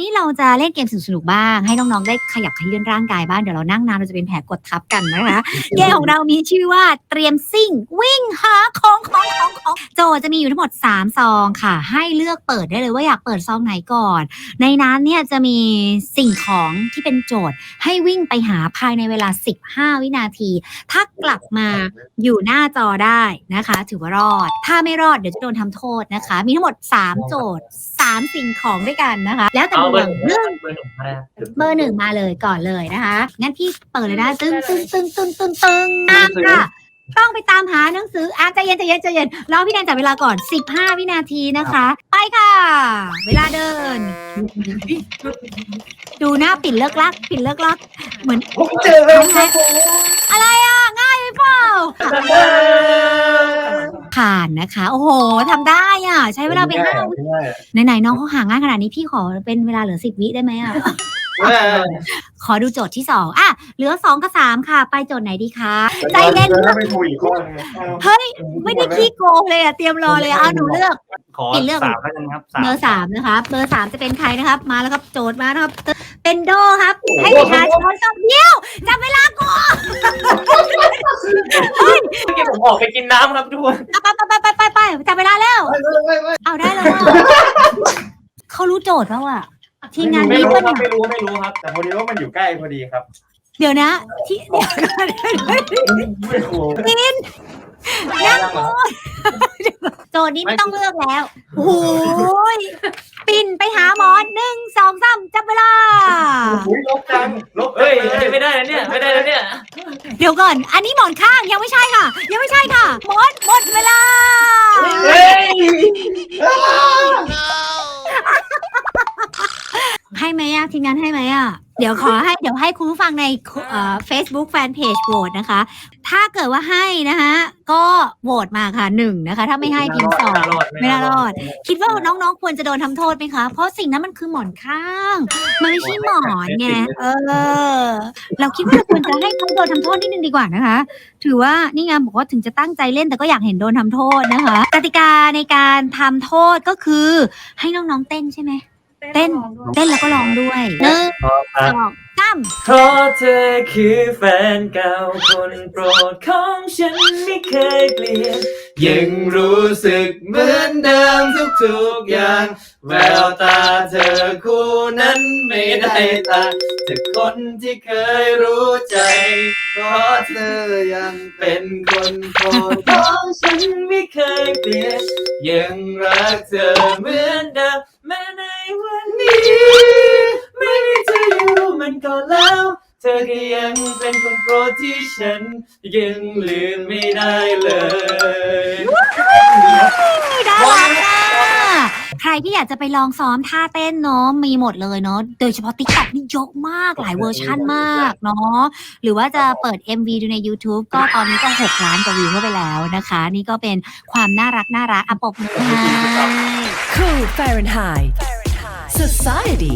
นี้เราจะเล่นเกมสนุกๆบ้าง ให้น้องๆได้ขยับขยื่นร่างกายบ้าง เดี๋ยวเรานั่งนานเราจะเป็นแผลกดทับกันนะคะ เกมของเรามีชื่อว่าเตรียมซิ่ง วิ่งหาของของของของโจทย์จะมีอยู่ทั้งหมด 3 ซองค่ะ ให้เลือกเปิดได้เลยว่าอยากเปิดซองไหนก่อน ในนั้นเนี่ยจะมีสิ่งของที่เป็นโจทย์ ให้วิ่งไปหาภายในเวลา 15 วินาที ถ้ากลับมาอยู่หน้าจอได้นะคะ ถือว่ารอด ถ้าไม่รอดเดี๋ยวจะโดนทำโทษนะคะ มีทั้งหมด 3 โจทย์ 3 สิ่งของด้วยกันนะคะ แล้วแต่เอาดเบอวงร์เรื่องเบอร์หนึ่งมาแล้วเบอร์หนึ่งมาเลยก่อนเลยนะคะ งั้นพี่เปิดเลยนะตึ้งตึ้งตึ้งตึ้งตึ้งตึ้งตามค่ะต้องไปตามหาหนังสืออะใจเย็นใจเย็นใจเย็นรอพี่แนนจับเวลาก่อน 15 วินาทีนะคะ ไปค่ะ เวลาเดิน ดูหน้าปิ่นเลิกลัก ปิ่นเลิกลัก เหมือนผมเจอแล้วครับผมอะไรอะ ง่ายหรือเปล่า ผ่านนะคะ โอ้โหทำได้อะ ใช้เวลาไปห้าวิไหนๆน้องเขาหาง่ายขนาดนี้พี่ขอเป็นเวลาเหลือสิบวิได้ไหมอะ ขอดูโจทย์ที่สองอะ เหลือสองกับสามค่ะ ไปโจทย์ไหนดีคะ ใจเย็นแล้วไปคุยอีกข้อนึงเฮ้ย ไม่ได้ขี้โกงเลยอะ เตรียมรอเลยอะเอาหนูเลือก ขอปิดเรื่องสามแล้วกันครับสามเบอร์สามนะคะเบอร์สามจะเป็นใครนะครับ มาแล้วครับ โจทย์มานะครับ เป็นโดครับ ให้ประชาชนสอบเดียวจับเวลาก่อนเมื่อกี้ผมออกไปกินน้ำครับทุกคน ไม่ไม่เอาได้เลยอะเขารู้โจทย์แล้วอะทีมงานไม่นี้รู้เพื่อนครับไม่รู้ไม่รู้ครับ แต่พอดีว่ามันอยู่ใกล้พอดีครับเดี๋ยวนะที่เดี๋ยวก่อนไม่รู้นั่งโกนโจทย์นี้ไม่ต้องเลือกแล้วโอ้ยปิ่นไปหาหมอหนึ่งสองสามจับเวลา อุ้ยลบจังลบเฮ้ยอันนี้ไม่ได้แล้วเนี่ย ไม่ได้แล้วเนี่ย เดี๋ยวก่อน อันนี้หมอนข้างยังไม่ใช่ค่ะ ยังไม่ใช่ค่ะ หมอนหมดเวลาเฮ้ย ให้ไหมอะทีมงานให้ไหมอะ เดี๋ยวขอให้เดี๋ยวให้คุณผู้ฟังในเอ่อ Facebook Fanpage โหวตนะคะ ถ้าเกิดว่าให้นะคะก็โหวตมาค่ะหนึ่งนะคะ ถ้าไม่ให้พิมพ์สองรอดไม่น่ารอด คิดว่าน้องๆควรจะโดนทำโทษไหมคะ เพราะสิ่งนั้นมันคือหมอนข้าง มันไม่ใช่หมอนไงเออ เราคิดว่าเราควรจะให้เขาโดนทำโทษนิดนึงดีกว่านะคะ ถือว่านี่ไงบอกว่าถึงจะตั้งใจเล่นแต่ก็อยากเห็นโดนทำโทษนะคะกติกาในการทำโทษก็คือให้น้องๆเต้นใช่ไหม เต้น เต้นแล้วก็ร้องด้วยหนึ่งสองสามเพราะเธอคือแฟนเก่าคนโปรดของฉันไม่เคยเปลี่ยน ยังรู้สึกเหมือนเดิมทุกๆอย่าง แววตาเธอคู่นั้นไม่ได้ต่างจากคนที่เคยรู้ใจ เพราะเธอยังเป็นคนโปรดเพราะฉันไม่เคยเปลี่ยน ยังรักเธอเหมือน ธอก็ยังเป็นคนโปรดที่ฉัน ยังลืมไม่ได้เลยน่ารักอะใครที่อยากจะไปลองซ้อมท่าเต้นเนาะมีหมดเลยเนาะโดยเฉพาะ t ิ k t o k นี่เยอะมากหลายเวอร์ชั่นมากเนาะหรือว่าจะเปิด MV ดูใน YouTube ก็ตอนนี้ก็ 6 ล้านกว่าวิวเข้าไปแล้วนะคะ นี่ก็เป็นความน่ารักน่ารักอะปรบมือให้ Cool Fahrenheit. Society.